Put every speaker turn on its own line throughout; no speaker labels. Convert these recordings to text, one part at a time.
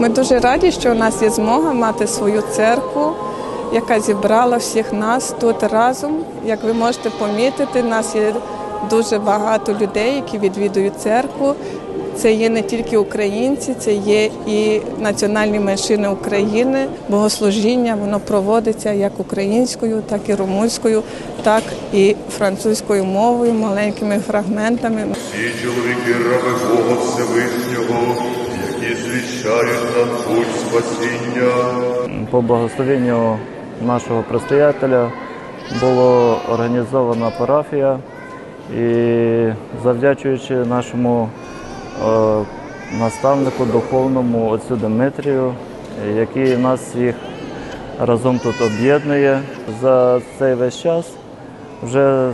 Ми дуже раді, що у нас є змога мати свою церкву, яка зібрала всіх нас тут разом. Як ви можете помітити, нас є дуже багато людей, які відвідують церкву. Це є не тільки українці, це є і національні меншини України. Богослужіння воно проводиться як українською, так і румунською, так і французькою мовою, маленькими фрагментами.
Всі чоловіки раби Бога Всевишнього, які звіщають нам путь спасіння.
По благословенню нашого предстоятеля була організована парафія і завдячуючи нашому е, наставнику духовному отцю Дмитрію, який нас всіх разом тут об'єднує за цей весь час, вже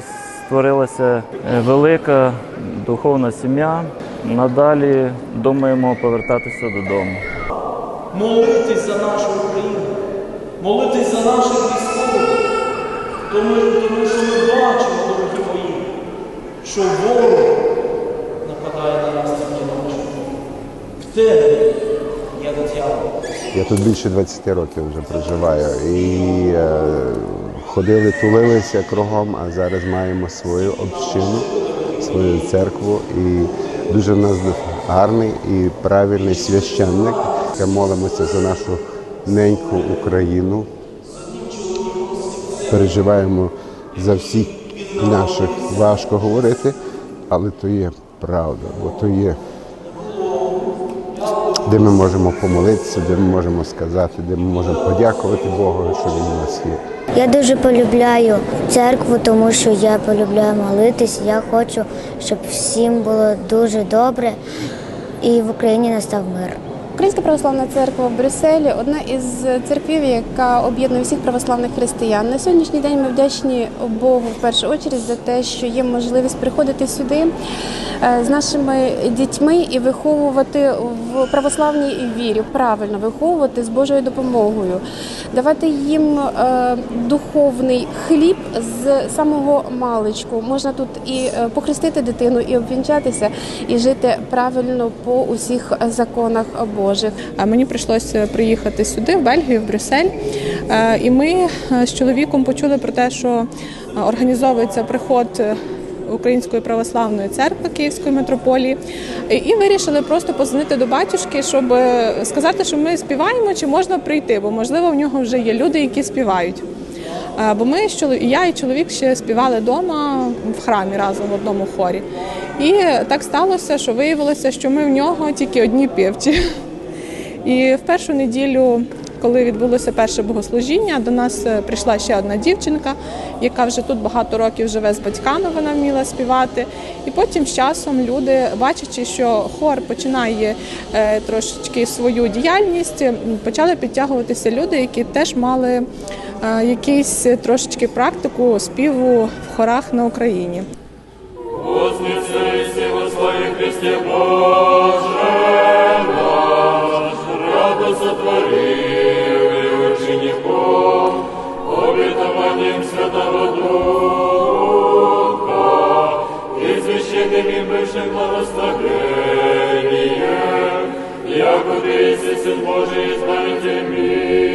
створилася е, велика духовна сім'я. Надалі думаємо повертатися додому.
молитись за нашу Україну, молитись за наших військових, тому, тому що ми бачимо, дорогі мої, що ворог нападає на нас тільки ночі. В темряві є диявол.
Я тут більше 20 років вже проживаю. І е, ходили, тулилися кругом, а зараз маємо свою общину, свою церкву. І дуже в нас гарний і правильний священник. Молимося за нашу неньку Україну. Переживаємо за всіх наших важко говорити, але то є правда, бо то є де ми можемо помолитися, де ми можемо сказати, де ми можемо подякувати Богу, що Він у нас є.
Я дуже полюбляю церкву, тому що я полюбляю молитись. Я хочу, щоб всім було дуже добре і в Україні настав мир.
Українська православна церква в Брюсселі одна із церквів, яка об'єднує всіх православних християн. На сьогоднішній день ми вдячні Богу в першу чергу за те, що є можливість приходити сюди е, з нашими дітьми і виховувати в православній вірі, правильно виховувати з Божою допомогою, давати їм е, духовний хліб з самого маличку. Можна тут і е, похрестити дитину, і обвінчатися, і жити правильно по усіх законах Божих.
А мені прийшлося приїхати сюди, в Бельгію, в Брюссель. Е, І ми е, з чоловіком почули про те, що е, організовується приход е, Української православної церкви Київської митрополії, І- вирішили просто позвонити до батюшки, щоб е, сказати, що ми співаємо, чи можна прийти, бо можливо в нього вже є люди, які співають. Е, Бо ми я і чоловік ще співали вдома в храмі разом в одному хорі. І так сталося, що виявилося, що ми в нього тільки одні півці. І в першу неділю, коли відбулося перше богослужіння, до нас е, прийшла ще одна дівчинка, яка вже тут багато років живе з батьками, вона вміла співати. І потім з часом люди, бачачи, що хор починає е, трошечки свою діяльність, почали підтягуватися люди, які теж мали е, якийсь трошечки практику співу в хорах на Україні.
Христе Боже вечным благословением, яко ты, Сын Божий, избавитель мира.